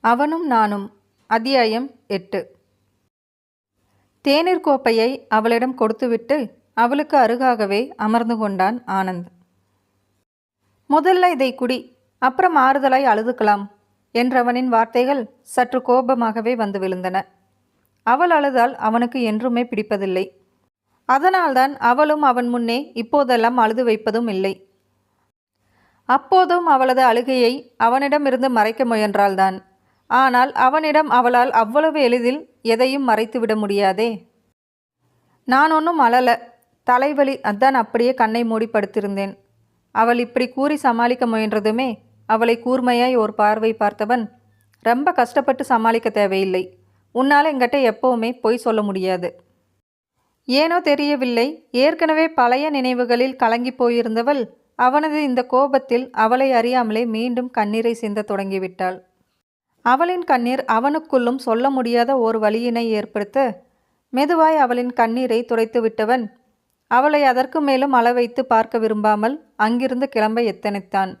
அவனும் நானும். அத்தியாயம் எட்டு. தேநீர் கோப்பையை அவளிடம் கொடுத்துவிட்டு அவளுக்கு அருகாகவே அமர்ந்து கொண்டான் ஆனந்த். முதல்ல இதை குடி அப்புறம் ஆறுதலாய் அழுதுக்கலாம் என்றவனின் வார்த்தைகள் சற்று கோபமாகவே வந்து விழுந்தன. அவள் அழுதால் அவனுக்கு என்றுமே பிடிப்பதில்லை. அதனால்தான் அவளும் அவன் முன்னே இப்போதெல்லாம் அழுது வைப்பதும் இல்லை. அப்போதும் அவளது அழுகையை அவனிடமிருந்து மறைக்க முயன்றாள்தான். ஆனால் அவனிடம் அவளால் அவ்வளவு எளிதில் எதையும் மறைத்துவிட முடியாதே. நான் ஒன்றும் அழல. தலைவலி அதான் அப்படியே கண்ணை மூடி படுத்திருந்தேன். அவள் இப்படி கூறி சமாளிக்க முயன்றதுமே அவளை கூர்மையாய் ஒரு பார்வை பார்த்தவன் ரொம்ப கஷ்டப்பட்டு சமாளிக்க தேவையில்லை. உன்னால் என்கிட்ட எப்போவுமே பொய் சொல்ல முடியாது. ஏனோ தெரியவில்லை. ஏற்கனவே பழைய நினைவுகளில் கலங்கி போயிருந்தவள் அவனது இந்த கோபத்தில் அவளை அறியாமலே மீண்டும் கண்ணீரை சிந்த தொடங்கிவிட்டாள். அவளின் கண்ணீர் அவனுக்குள்ளும் சொல்ல முடியாத ஒரு வழியினை ஏற்படுத்த மெதுவாய் அவளின் கண்ணீரை துடைத்து விட்டவன் அவளை அதற்கு மேலும் அளவைத்து பார்க்க விரும்பாமல் அங்கிருந்து கிளம்ப எத்தனித்தான்.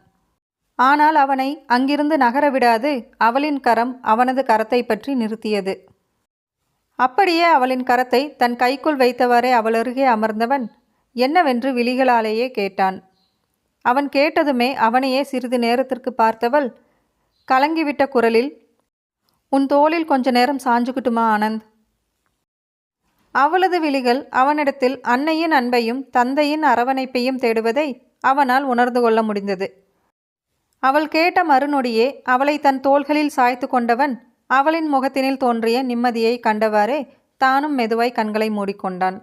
ஆனால் அவனை அங்கிருந்து நகர விடாது அவளின் கரம் அவனது கரத்தை பற்றி நிறுத்தியது. அப்படியே அவளின் கரத்தை தன் கைக்குள் வைத்தவாறே அவளருகே அமர்ந்தவன் என்னவென்று விழிகளாலேயே கேட்டான். அவன் கேட்டதுமே அவனையே சிறிது நேரத்திற்கு பார்த்தவள் கலங்கிவிட்ட குரலில் உன் தோளில் கொஞ்ச நேரம் சாஞ்சுக்கிட்டுமா ஆனந்த்? அவளது விழிகள் அவனிடத்தில் அன்னையின் அன்பையும் தந்தையின் அரவணைப்பையும் தேடுவதை அவனால் உணர்ந்து கொள்ள முடிந்தது. அவள் கேட்ட மறுநொடியே அவளை தன் தோள்களில் சாய்த்து கொண்டவன் அவளின் முகத்தினில் தோன்றிய நிம்மதியை கண்டவாறே தானும் மெதுவாய் கண்களை மூடிக்கொண்டான்.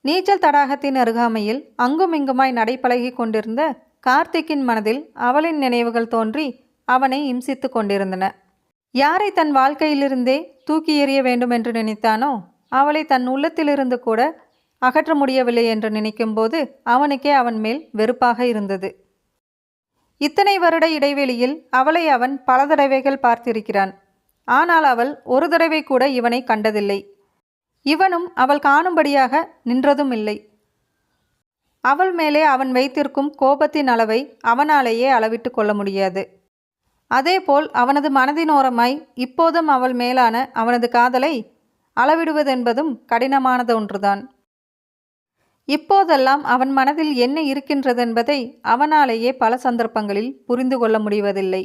நீச்சல் தடாகத்தின் அருகாமையில் அங்குமிங்குமாய் நடைபழகி கொண்டிருந்த கார்த்திக்கின் மனதில் அவளின் நினைவுகள் தோன்றி அவனை இம்சித்து கொண்டிருந்தன. யாரை தன் வாழ்க்கையிலிருந்தே தூக்கி எறிய வேண்டும் என்று நினைத்தானோ அவளை தன் உள்ளத்திலிருந்து கூட அகற்ற முடியவில்லை என்று நினைக்கும்போது அவனுக்கே அவன் மேல் வெறுப்பாக இருந்தது. இத்தனை வருட இடைவெளியில் அவளை அவன் பல தடவைகள் பார்த்திருக்கிறான். ஆனால் அவள் ஒரு தடவை கூட இவனை கண்டதில்லை. இவனும் அவள் காணும்படியாக நின்றதும் இல்லை அவள் மேலே அவன் வைத்திருக்கும் கோபத்தின் அளவை அவனாலேயே அளவிட்டு கொள்ள முடியாது. அதேபோல் அவனது மனதினோரமாய் இப்போதும் அவள் மேலான அவனது காதலை அளவிடுவதென்பதும் கடினமானது ஒன்றுதான். இப்போதெல்லாம் அவன் மனதில் என்ன இருக்கின்றதென்பதை அவனாலேயே பல சந்தர்ப்பங்களில் புரிந்து கொள்ள முடிவதில்லை.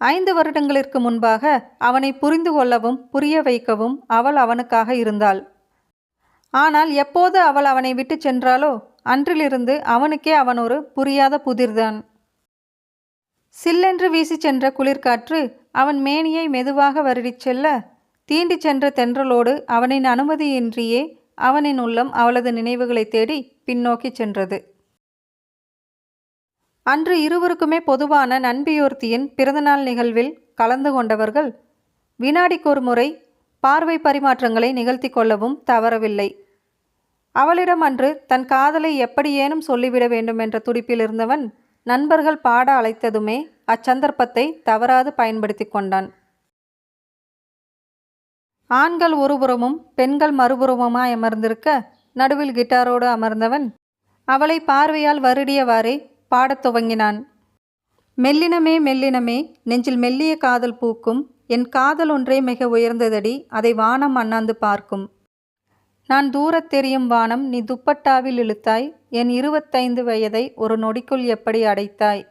ஐந்து வருடங்களிற்கு முன்பாக அவனை புரிந்து கொள்ளவும் புரிய வைக்கவும் அவள் அவனுக்காக இருந்தாள். ஆனால் எப்போது அவள் அவனை விட்டு சென்றாலோ அன்றிலிருந்து அவனுக்கே அவன் ஒரு புரியாத புதிர்தான். சில்லென்று வீசி சென்ற குளிர்காற்று அவன் மேனியை மெதுவாக வருடிச் செல்ல தீண்டிச் சென்ற தென்றலோடு அவனின் அனுமதியின்றியே அவனின் உள்ளம் அவளது நினைவுகளை தேடி பின்னோக்கி சென்றது. அன்று இருவருக்குமே பொதுவான நண்பியோர்த்தியின் பிறந்தநாள் நிகழ்வில் கலந்து கொண்டவர்கள் வினாடிக்கொரு முறை பார்வை பரிமாற்றங்களை நிகழ்த்தி கொள்ளவும் தவறவில்லை. அவளிடம் அன்று தன் காதலை எப்படியேனும் சொல்லிவிட வேண்டும் என்ற துடிப்பில் இருந்தவன் நண்பர்கள் பாட அழைத்ததுமே அச்சந்தர்ப்பத்தை தவறாது பயன்படுத்தி கொண்டான். ஆண்கள் ஒருபுறமும் பெண்கள் மறுபுறமுமாய் அமர்ந்திருக்க நடுவில் கிட்டாரோடு அமர்ந்தவன் அவளை பார்வையால் வருடியவாறே பாடத் துவங்கினான். மெல்லினமே மெல்லினமே நெஞ்சில் மெல்லிய காதல் பூக்கும் என் காதல் ஒன்றே மிக உயர்ந்ததடி அதை வானம் அண்ணாந்து பார்க்கும். நான் தூரத் தெரியும் வானம் நீ துப்பட்டாவில் இழுத்தாய் என் இருபத்தைந்து வயதை ஒரு நொடிக்குள் எப்படி அடைத்தாய்?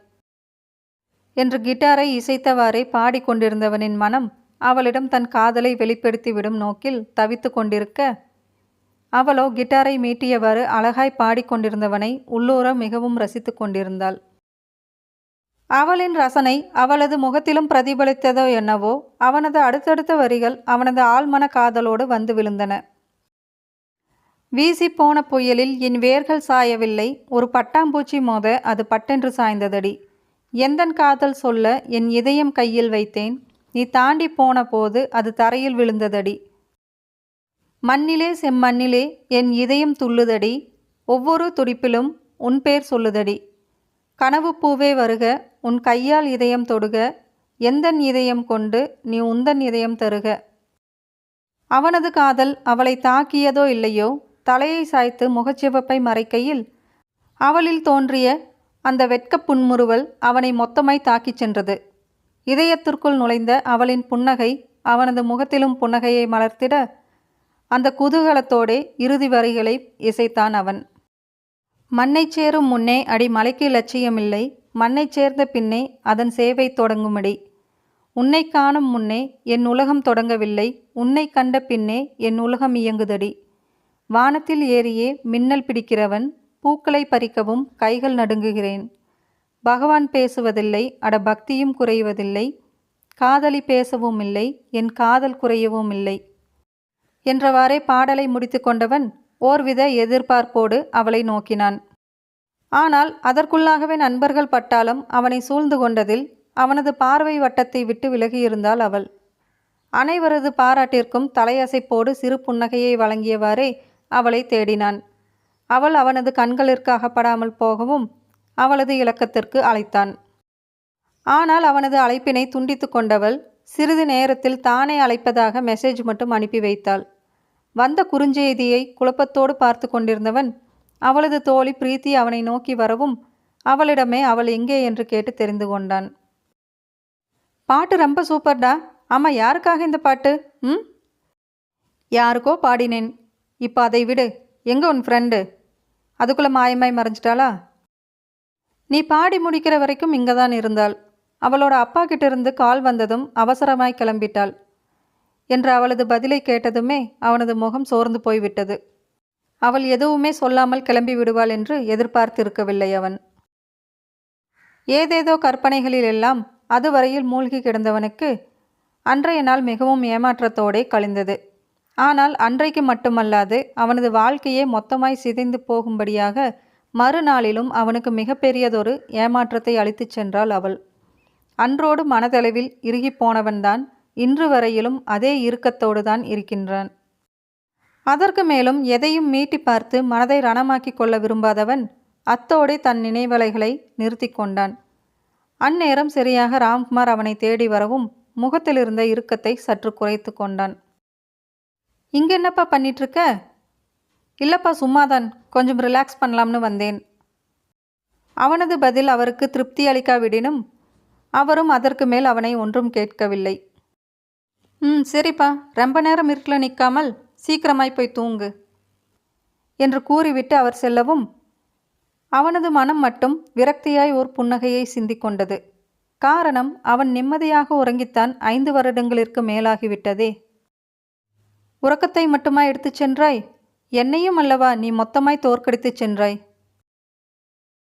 என்று கிட்டாரை இசைத்தவாறே பாடிக்கொண்டிருந்தவனின் மனம் அவளிடம் தன் காதலை வெளிப்படுத்திவிடும் நோக்கில் தவித்து கொண்டிருக்க அவளோ கிட்டாரை மீட்டியவாறு அழகாய் பாடிக்கொண்டிருந்தவனை உள்ளூர மிகவும் ரசித்து கொண்டிருந்தாள். அவளின் ரசனை அவளது முகத்திலும் பிரதிபலித்ததோ என்னவோ அவனது அடுத்தடுத்த வரிகள் அவனது ஆழ்மன காதலோடு வந்து விழுந்தன. வீசி போன புயலில் என் வேர்கள் சாயவில்லை. ஒரு பட்டாம்பூச்சி மோத அது பட்டென்று சாய்ந்ததடி. எந்தன் காதல் சொல்ல என் இதயம் கையில் வைத்தேன். நீ தாண்டி போன போது அது தரையில் விழுந்ததடி. மண்ணிலே செம்மண்ணிலே என் இதயம் துள்ளுதடி. ஒவ்வொரு துடிப்பிலும் உன் பேர் சொல்லுதடி. கனவு பூவே வருக உன் கையால் இதயம் தொடுக. எந்தன் இதயம் கொண்டு நீ உந்தன் இதயம் தருக. அவனது காதல் அவளை தாக்கியதோ இல்லையோ? தலையை சாய்த்து முகச்சிவப்பை மறைக்கையில் அவளில் தோன்றிய அந்த வெட்கப் புன்முறுவல் அவனை மொத்தமாய் தாக்கிச் சென்றது. இதயத்திற்குள் நுழைந்த அவளின் புன்னகை அவனது முகத்திலும் புன்னகையை மலர்த்திட அந்த குதூகலத்தோடே இறுதி வரிகளை இசைத்தான் அவன். மண்ணைச் சேரும் முன்னே அடி மலைக்கு லட்சியமில்லை மண்ணைச் சேர்ந்த பின்னே அதன் சேவை தொடங்குமடி. உன்னை காணும் முன்னே என் உலகம் தொடங்கவில்லை உன்னை கண்ட பின்னே என் உலகம் இயங்குதடி. வானத்தில் ஏறியே மின்னல் பிடிக்கிறவன் பூக்களை பறிக்கவும் கைகள் நடுங்குகிறேன். பகவான் பேசுவதில்லை அட பக்தியும் குறைவதில்லை. காதலி பேசவும் இல்லை என் காதல் குறையவும் இல்லை. என்றவாறே பாடலை முடித்து கொண்டவன் ஓர்வித எதிர்பார்ப்போடு அவளை நோக்கினான். ஆனால் அதற்குள்ளாகவே நண்பர்கள் பட்டாலும் அவனை சூழ்ந்து கொண்டதில் அவனது பார்வை வட்டத்தை விட்டு விலகியிருந்தாள் அவள். அனைவரது பாராட்டிற்கும் தலையசைப்போடு சிறு புன்னகையை வழங்கியவாறே அவளை தேடினான். அவள் அவனது கண்களிற்கு அகப்படாமல் போகவும் அவளது இலக்கத்திற்கு அழைத்தான். ஆனால் அவனது அழைப்பினை துண்டித்து கொண்டவள் சிறிது நேரத்தில் தானே அழைப்பதாக மெசேஜ் மட்டும் அனுப்பி வைத்தாள். வந்த குறுஞ்செய்தியை குழப்பத்தோடு பார்த்து கொண்டிருந்தவன் அவளது தோழி பிரீத்தி அவனை நோக்கி வரவும் அவளிடமே அவள் எங்கே என்று கேட்டு தெரிந்து கொண்டான். பாட்டு ரொம்ப சூப்பர்டா. ஆமாம் யாருக்காக இந்த பாட்டு? ம்? யாருக்கோ பாடினேன். இப்போ அதை விடு. எங்கே உன் ஃப்ரெண்டு அதுக்குள்ளே மாயமாய் மறைஞ்சிட்டாளா? நீ பாடி முடிக்கிற வரைக்கும் இங்கே தான் இருந்தாள். அவளோட அப்பா கிட்டிருந்து கால் வந்ததும் அவசரமாய் கிளம்பிட்டாள். என்று அவளது பதிலை கேட்டதுமே அவனது முகம் சோர்ந்து போய்விட்டது. அவள் எதுவுமே சொல்லாமல் கிளம்பி விடுவாள் என்று எதிர்பார்த்திருக்கவில்லை அவன். ஏதேதோ கற்பனைகளில் எல்லாம் அதுவரையில் மூழ்கி கிடந்தவனுக்கு அன்றைய நாள் மிகவும் ஏமாற்றத்தோடே கழிந்தது. ஆனால் அன்றைக்கு மட்டுமல்லாது அவனது வாழ்க்கையே மொத்தமாய் சிதைந்து போகும்படியாக மறுநாளிலும் அவனுக்கு மிகப்பெரியதொரு ஏமாற்றத்தை அளித்துச் சென்றாள் அவள். அன்றோடு மனதளவில் இறுகிப் போனவன்தான் இன்று வரையிலும் அதே இறுக்கத்தோடு தான் இருக்கின்றான். அதற்கு மேலும் எதையும் மீட்டி பார்த்து மனதை ரணமாக்கி கொள்ள விரும்பாதவன் அத்தோடே தன் நினைவலைகளை நிறுத்தி கொண்டான். அந்நேரம் சரியாக ராம்குமார் அவனை தேடி வரவும் முகத்திலிருந்த இறுக்கத்தை சற்று குறைத்து கொண்டான். இங்கே என்னப்பா பண்ணிகிட்ருக்க இல்லைப்பா சும்மாதான். கொஞ்சம் ரிலாக்ஸ் பண்ணலாம்னு வந்தேன். அவனது பதில் அவருக்கு திருப்தி அளிக்காவிடினும் அவரும் அதற்கு மேல் அவனை ஒன்றும் கேட்கவில்லை. ம் சரிப்பா. ரொம்ப நேரம் இருட்டில் நிற்காமல் சீக்கிரமாய் போய் தூங்கு என்று கூறிவிட்டு அவர் செல்லவும் அவனது மனம் மட்டும் விரக்தியாய் ஓர் புன்னகையை சிந்திக் கொண்டது. காரணம் அவன் நிம்மதியாக உறங்கித்தான் ஐந்து வருடங்களிற்கு மேலாகிவிட்டதே. உறக்கத்தை மட்டுமா எடுத்துச் சென்றாய்? என்னையும் அல்லவா நீ மொத்தமாய் தோற்கடித்துச் சென்றாய்?